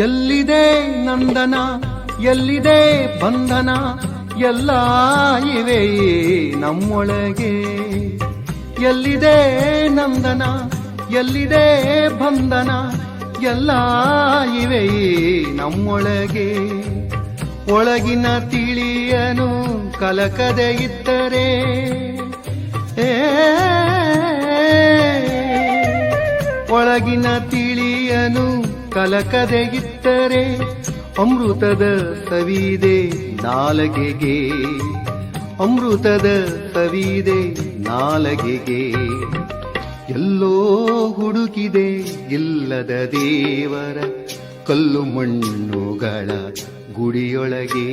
ಎಲ್ಲಿದೆ ನಂದನ? ಎಲ್ಲಿದೆ ಬಂಧನ? ಎಲ್ಲ ಇವೆ ನಮ್ಮೊಳಗೆ. ಎಲ್ಲಿದೆ ನಂದನ? ಎಲ್ಲಿದೆ ಬಂಧನ? ಎಲ್ಲ ಇವೆ ನಮ್ಮೊಳಗೆ. ಒಳಗಿನ ತಿಳಿಯನು ಕಲಕದೆ ಇದ್ದರೆ. ಒಳಗಿನ ತಿಳಿಯನು ಕಲಕದೆ ಅಮೃತದ ಸವಿದೆ ನಾಲಗೆಗೆ. ಅಮೃತದ ಸವಿದೆ ನಾಲಗೆಗೆ. ಎಲ್ಲೋ ಹುಡುಕಿದೆ ಇಲ್ಲದ ದೇವರ ಕಲ್ಲು ಮಣ್ಣುಗಳ ಗುಡಿಯೊಳಗೆ.